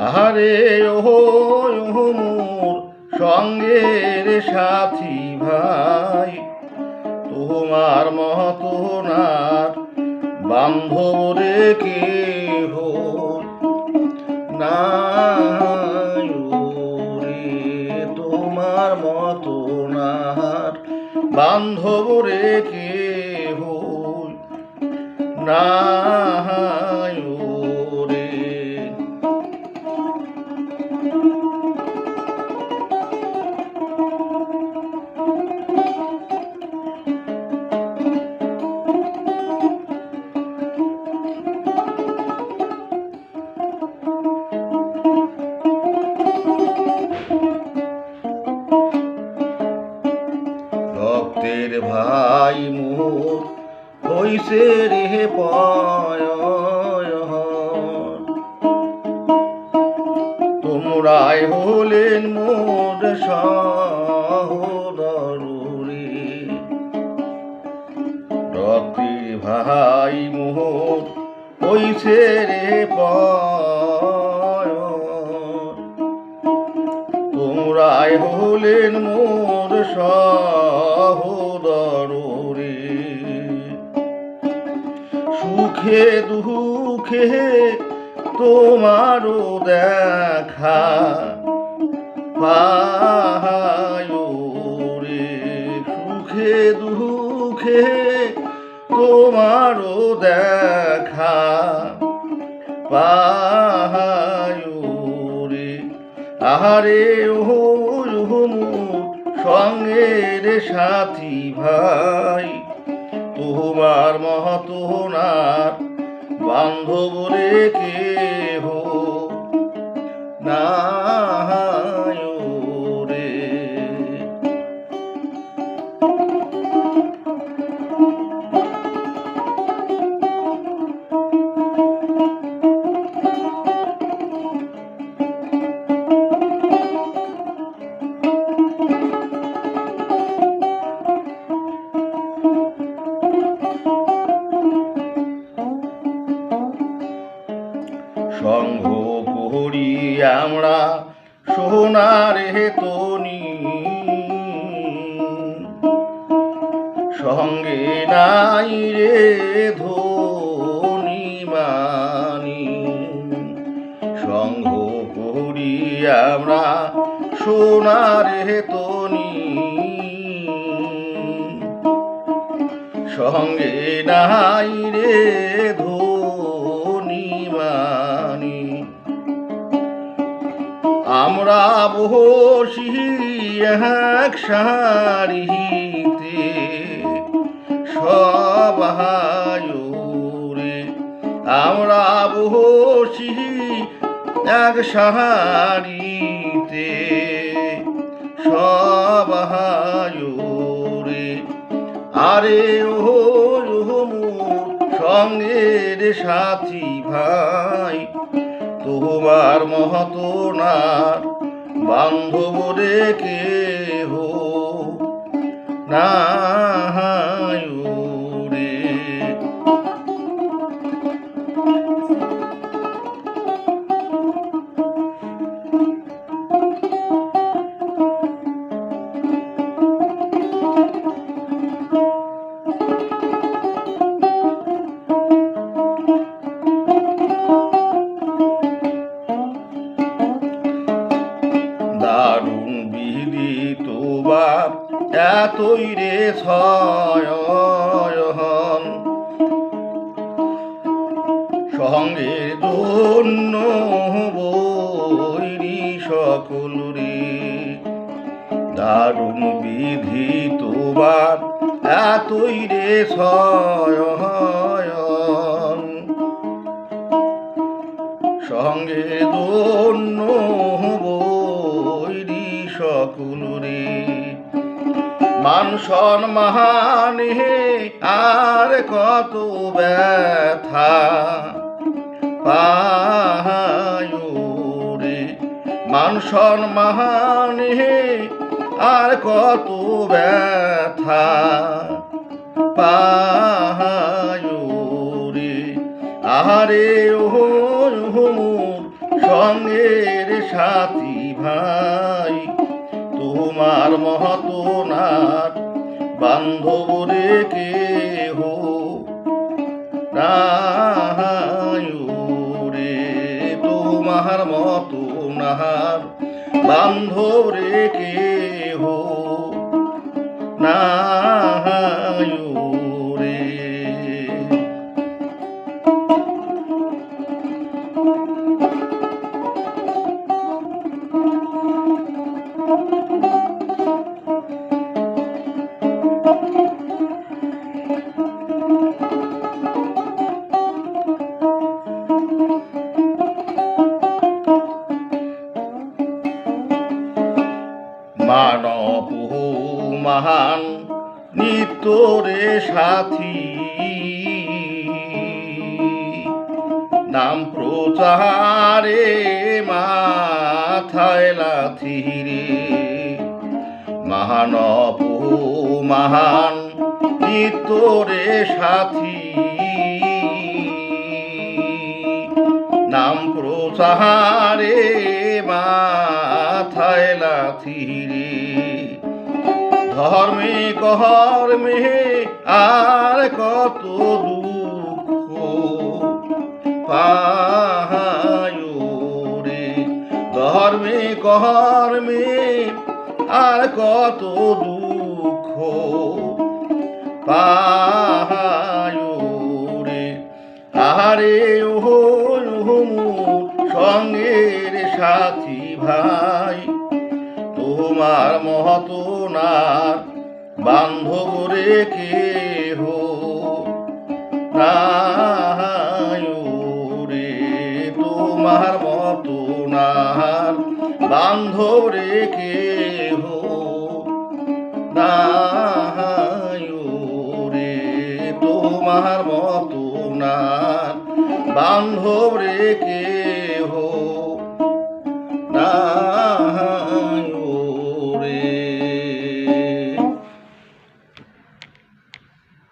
আহারে ওহো ওহো মোর সঙ্গের সাথী ভাই। তোমার মহতনার বান্ধব রে কে হো নাই রে তোমার মতনার বান্ধব রে কে হো রক্তের ভাই মোর, হইছে রে পয়, তোমরাই হলেন মোর সহদরুরি রক্তের ভাই মোর, হইছে রে পয়। তোমরাই হলেন মোর সহদরে সুখে দুঃখে তোমারও দেখা পাহায় রে সুখে দুঃখে তোমারও দেখা রে আহারে ওহমু সঙ্গের সাথী ভাই। তোমার মহতনার বান্ধব রে কে সংঘ করি আমরা সোনারে তনি। সঙ্গে নাই রে ধনি মানি সংঘ করি আমরা সোনার তনি। সঙ্গে নাই রে ধনি বসি এক সারিতে সবাহায়ুরে আমরা বসি এক সাহারিতে সবাহায়ুরে আরে ওহো ওহো মোর সঙ্গের সাথী ভাই, তোমার মহতনার বান্ধব রে হো ছয়ন সঙ্গের জন্য বৈরি সকল রে। দারুণ বিধি তোমার এতই রে ছয়ন মান হে, আর কত ব্যথা। পাহায় রে মান সম্মান আর কত ব্যথা। পাহায় রে আহারে ওহো সঙ্গের সাথী ভাই। তোমার মহতনার বান্ধব রে কেহ রে তোমার মতো নাহার বান্ধব রে কেহ রে মহান নিতরে সাথী। নাম প্রচারে মাথায় লাথি রে। মহান মহান নিতরে সাথী। নাম প্রচারে মাথায় লাথি রে। ধর্মে কর্মে আর কত দুঃখ। পাহায় রে ধর্মে কর্মে আর কত দুঃখ। পাহায় রে আহারে, ওহো সঙ্গের সাথী ভাই। তোমার মহতনার বান্ধব রে কেহ রে তোমার মতনার বান্ধব রে কেহ রে তোমার মতনার বান্ধব রে কেহ